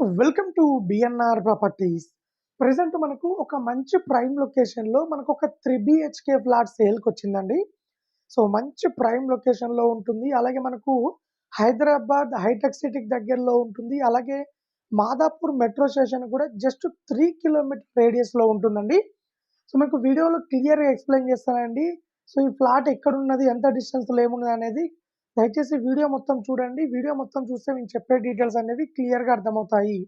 Welcome to BNR properties present మనకు ఒక మంచి ప్రైమ్ లొకేషన్లో మనకు ఒక త్రీ బిహెచ్కే ఫ్లాట్ సేల్కి వచ్చిందండి. సో మంచి ప్రైమ్ లొకేషన్లో ఉంటుంది. అలాగే మనకు హైదరాబాద్ హైటెక్ సిటీకి దగ్గరలో ఉంటుంది. అలాగే మాదాపూర్ మెట్రో స్టేషన్ కూడా జస్ట్ త్రీ కిలోమీటర్ రేడియస్లో ఉంటుందండి. సో మీకు వీడియోలో క్లియర్గా ఎక్స్ప్లెయిన్ చేస్తానండి. సో ఈ ఫ్లాట్ ఎక్కడున్నది ఎంత డిస్టెన్స్లో ఏమున్నది అనేది దయచేసి వీడియో మొత్తం చూడండి. వీడియో మొత్తం చూస్తే నేను చెప్పే డీటెయిల్స్ అనేవి క్లియర్గా అర్థమవుతాయి.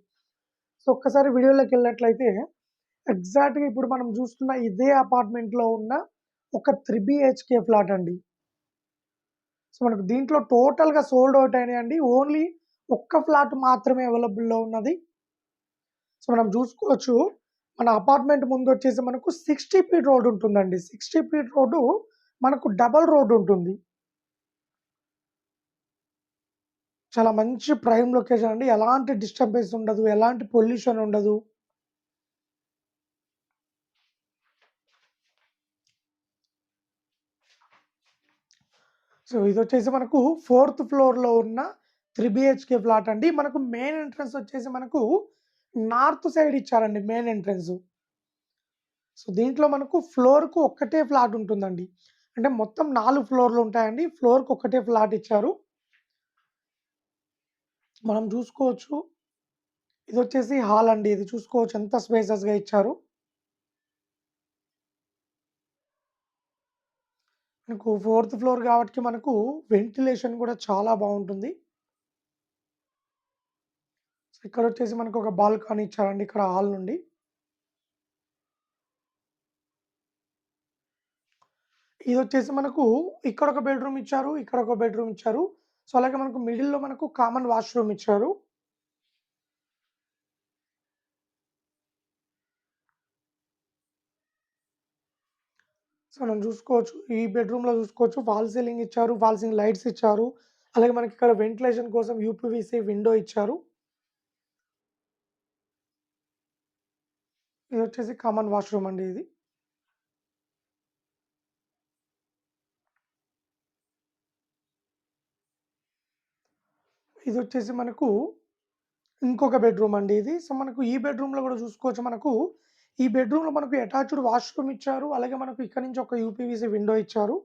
సో ఒక్కసారి వీడియోలోకి వెళ్ళినట్లయితే ఎగ్జాక్ట్గా ఇప్పుడు మనం చూస్తున్న ఇదే అపార్ట్మెంట్లో ఉన్న ఒక త్రీ బిహెచ్కే ఫ్లాట్ అండి. సో మనకు దీంట్లో టోటల్గా సోల్డ్ అవుట్ అయినాయండి. ఓన్లీ ఒక్క ఫ్లాట్ మాత్రమే అవైలబుల్లో ఉన్నది. సో మనం చూసుకోవచ్చు మన అపార్ట్మెంట్ ముందు వచ్చేసి మనకు సిక్స్టీ ఫీట్ రోడ్ ఉంటుందండి. సిక్స్టీ ఫీట్ రోడ్డు మనకు డబల్ రోడ్ ఉంటుంది. చాలా మంచి ప్రైమ్ లొకేషన్ అండి. ఎలాంటి డిస్టర్బెన్స్ ఉండదు. ఎలాంటి పొల్యూషన్ ఉండదు. సో ఇది వచ్చేసి మనకు ఫోర్త్ ఫ్లోర్లో ఉన్న త్రీ బిహెచ్కే ఫ్లాట్ అండి. మనకు మెయిన్ ఎంట్రన్స్ వచ్చేసి మనకు నార్త్ సైడ్ ఇచ్చారండి మెయిన్ ఎంట్రన్స్ సో దీంట్లో మనకు ఫ్లోర్కు ఒక్కటే ఫ్లాట్ ఉంటుందండి. అంటే మొత్తం నాలుగు ఫ్లోర్లు ఉంటాయండి. ఫ్లోర్కు ఒక్కటే ఫ్లాట్ ఇచ్చారు. మనం చూసుకోవచ్చు. ఇది వచ్చేసి హాల్ అండి ఇది చూసుకోవచ్చు. ఎంత స్పేసెస్గా ఇచ్చారు. మనకు ఫోర్త్ ఫ్లోర్ కాబట్టి మనకు వెంటిలేషన్ కూడా చాలా బాగుంటుంది. సో ఇక్కడ వచ్చేసి మనకు ఒక బాల్కనీ ఇచ్చారండి ఇక్కడ హాల్ నుండి. ఇది వచ్చేసి మనకు ఇక్కడ ఒక బెడ్రూమ్ ఇచ్చారు. ఇక్కడ ఒక బెడ్రూమ్ ఇచ్చారు. సో అలాగే మనకు మిడిల్లో మనకు కామన్ వాష్రూమ్ ఇచ్చారు. సో మనం చూసుకోవచ్చు ఈ బెడ్రూమ్లో చూసుకోవచ్చు ఫాల్ సీలింగ్ ఇచ్చారు ఫాల్ సీలింగ్ లైట్స్ ఇచ్చారు అలాగే మనకి ఇక్కడ వెంటిలేషన్ కోసం యూపీవీసీ విండో ఇచ్చారు. ఇది వచ్చేసి కామన్ వాష్రూమ్ అండి ఇది. ఇది వచ్చేసి మనకు ఇంకొక బెడ్రూమ్ అండి ఇది. సో మనకు ఈ బెడ్రూమ్లో కూడా చూసుకోవచ్చు మనకు. ఈ బెడ్రూమ్లో మనకు అటాచ్డ్ వాష్రూమ్ ఇచ్చారు. అలాగే మనకు ఇక్కడ నుంచి ఒక యూపీవీసీ విండో ఇచ్చారు.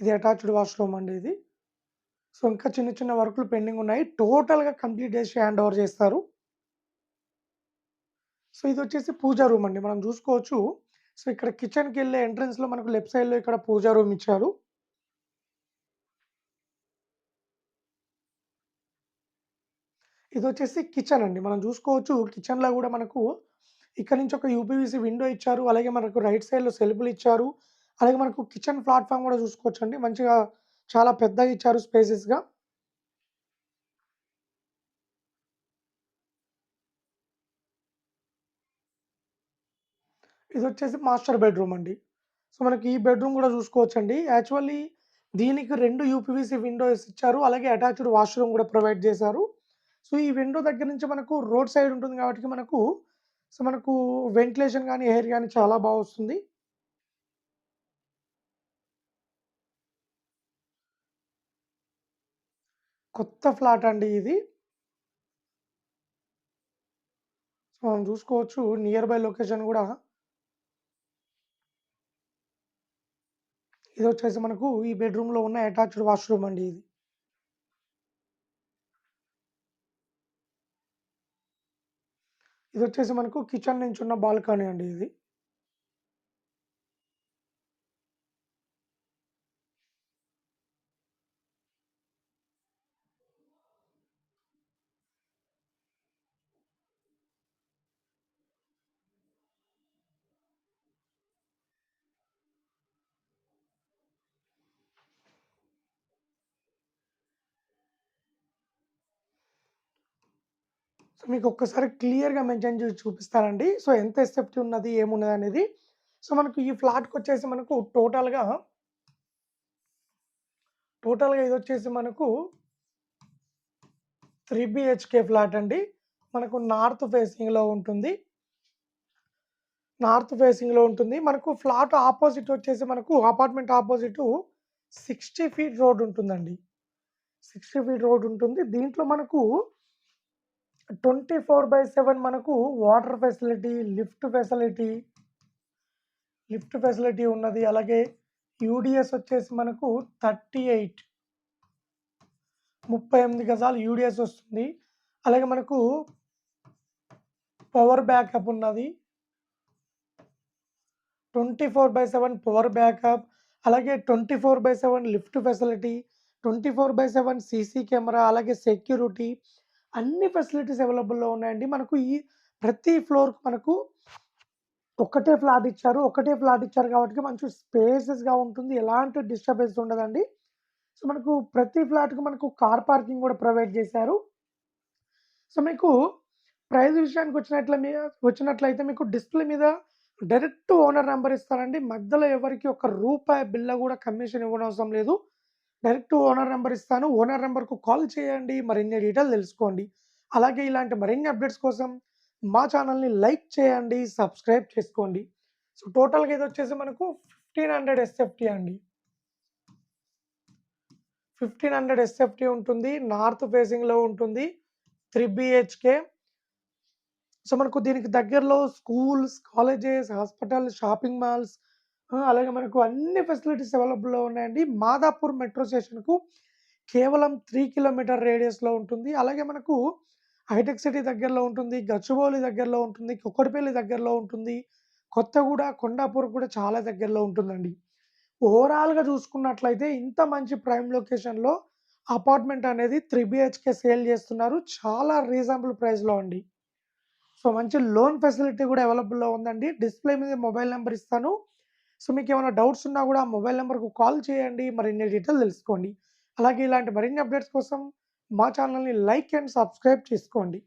ఇది అటాచ్డ్ వాష్రూమ్ అండి ఇది. సో ఇంకా చిన్న చిన్న వర్కులు పెండింగ్ ఉన్నాయి. టోటల్గా కంప్లీట్ చేసి హ్యాండ్ ఓవర్ చేస్తారు. సో ఇది వచ్చేసి పూజా రూమ్ అండి. మనం చూసుకోవచ్చు. సో ఇక్కడ కిచెన్కి వెళ్ళే ఎంట్రన్స్లో మనకు లెఫ్ట్ సైడ్లో ఇక్కడ పూజా రూమ్ ఇచ్చారు. ఇది వచ్చేసి కిచెన్ అండి. మనం చూసుకోవచ్చు. కిచెన్లో కూడా మనకు ఇక్కడ నుంచి ఒక యూపీవీసీ విండో ఇచ్చారు. అలాగే మనకు రైట్ సైడ్లో సెల్ఫ్లు ఇచ్చారు. అలాగే మనకు కిచెన్ ప్లాట్ఫామ్ కూడా చూసుకోవచ్చు అండి మంచిగా చాలా పెద్దగా ఇచ్చారు స్పేసెస్గా. ఇది వచ్చేసి మాస్టర్ బెడ్రూమ్ అండి. సో మనకి ఈ బెడ్రూమ్ కూడా చూసుకోవచ్చు అండి యాక్చువల్లీ దీనికి రెండు యూపీవీసీ విండోస్ ఇచ్చారు. అలాగే అటాచ్డ్ వాష్రూమ్ కూడా ప్రొవైడ్ చేశారు. సో ఈ విండో దగ్గర నుంచి మనకు రోడ్ సైడ్ ఉంటుంది కాబట్టి మనకు సో మనకు వెంటిలేషన్ కానీ ఎయిర్ కానీ చాలా బాగా వస్తుంది. కొత్త ఫ్లాట్ అండి ఇది. సో మనం చూసుకోవచ్చు. నియర్ బై లొకేషన్ కూడా ఇది వచ్చేసి మనకు ఈ బెడ్రూమ్లో ఉన్న అటాచ్డ్ వాష్రూమ్ అండి ఇది. ఇది వచ్చేసి మనకు కిచెన్ నుంచి ఉన్న బాల్కనీ అండి ఇది. సో మీకు ఒక్కసారి క్లియర్గా మెన్షన్ చేసి చూపిస్తానండి సో ఎంత ఎస్ఎఫ్టీ ఉన్నది ఏమున్నది అనేది సో మనకు ఈ ఫ్లాట్కి వచ్చేసి మనకు టోటల్గా టోటల్గా ఇది వచ్చేసి మనకు త్రీ బిహెచ్కే ఫ్లాట్ అండి మనకు నార్త్ ఫేసింగ్లో ఉంటుంది నార్త్ ఫేసింగ్‌లో ఉంటుంది. మనకు ఫ్లాట్ ఆపోజిట్ వచ్చేసి మనకు apartment opposite sixty feet road ఉంటుందండి. 60 ఫీట్ రోడ్ ఉంటుంది. దీంట్లో మనకు ట్వంటీ ఫోర్ బై సెవెన్ మనకు water facility lift facility lift facility ఉన్నది. అలాగే యూడిఎస్ వచ్చేసి మనకు థర్టీ ఎయిట్ ముప్పై ఎనిమిది గజాలు యూడిఎస్ వస్తుంది. అలాగే మనకు పవర్ బ్యాకప్ ఉన్నది. Twenty four by seven power backup. అలాగే twenty four by seven lift facility twenty four by seven CC camera అలాగే సెక్యూరిటీ అన్ని ఫెసిలిటీస్ అవైలబుల్‌లో ఉన్నాయండి. మనకు ఈ ప్రతి ఫ్లోర్‌కి మనకు ఒక్కటే ఫ్లాట్ ఇచ్చారు. ఒకటే ఫ్లాట్ ఇచ్చారు కాబట్టి మంచి స్పేసెస్‌గా ఉంటుంది. ఎలాంటి డిస్టర్బెన్స్ ఉండదండి. సో, మనకు ప్రతి ఫ్లాట్‌కి మనకు కార్ పార్కింగ్ కూడా ప్రొవైడ్ చేశారు. సో, మీకు ప్రైస్ విషయానికి వచ్చినట్ల మీ వచ్చినట్లయితే మీకు డిస్‌ప్లే మీద డైరెక్ట్ ఓనర్ నెంబర్ ఇస్తారండి. మధ్యలో ఎవరికి ఒక రూపాయి బిల్ల కూడా కమిషన్ ఇవ్వనవసరం లేదు. డైరెక్ట్ ఓనర్ నెంబర్ ఇస్తాను. ఓనర్ నెంబర్కు కాల్ చేయండి. మరిన్ని డీటెయిల్ తెలుసుకోండి. అలాగే ఇలాంటి మరిన్ని అప్డేట్స్ కోసం మా ఛానల్ని లైక్ చేయండి. సబ్స్క్రైబ్ చేసుకోండి. సో, టోటల్‌గా ఇదొచ్చేసి మనకు 1500 ఎస్ఎఫ్టీ అండి. 1500 ఎస్ఎఫ్టీ ఉంటుంది. నార్త్ ఫేసింగ్‌లో ఉంటుంది. త్రీ బిహెచ్కే సో, మనకు దీనికి దగ్గరలో schools, colleges, hospitals shopping malls అలాగే మనకు అన్ని ఫెసిలిటీస్ అవైలబుల్‌లో ఉన్నాయండి. మాదాపూర్ మెట్రో స్టేషన్‌కు కేవలం త్రీ కిలోమీటర్ రేడియస్‌లో ఉంటుంది. అలాగే మనకు హైటెక్ సిటీ దగ్గరలో ఉంటుంది. గచ్చిబౌలి దగ్గరలో ఉంటుంది. కుక్కడిపల్లి దగ్గరలో ఉంటుంది. కొత్తగూడ, కొండాపూర్ కూడా చాలా దగ్గరలో ఉంటుందండి. ఓవరాల్‌గా చూసుకున్నట్లయితే ఇంత మంచి ప్రైమ్ లొకేషన్‌లో అపార్ట్‌మెంట్ అనేది త్రీ బిహెచ్కే సేల్ చేస్తున్నారు. చాలా రీజనబుల్ ప్రైస్‌లో అండి. సో, మంచి లోన్ ఫెసిలిటీ కూడా అవైలబుల్‌లో ఉందండి. డిస్‌ప్లే మీద మొబైల్ నెంబర్ ఇస్తాను. సో, మీకు ఏమైనా డౌట్స్ ఉన్నా కూడా ఆ మొబైల్ నెంబర్కు కాల్ చేయండి. మరిన్ని డీటెయిల్ తెలుసుకోండి. అలాగే ఇలాంటి మరిన్ని అప్డేట్స్ కోసం మా ఛానెల్‌ని లైక్ అండ్ సబ్స్క్రైబ్ చేసుకోండి.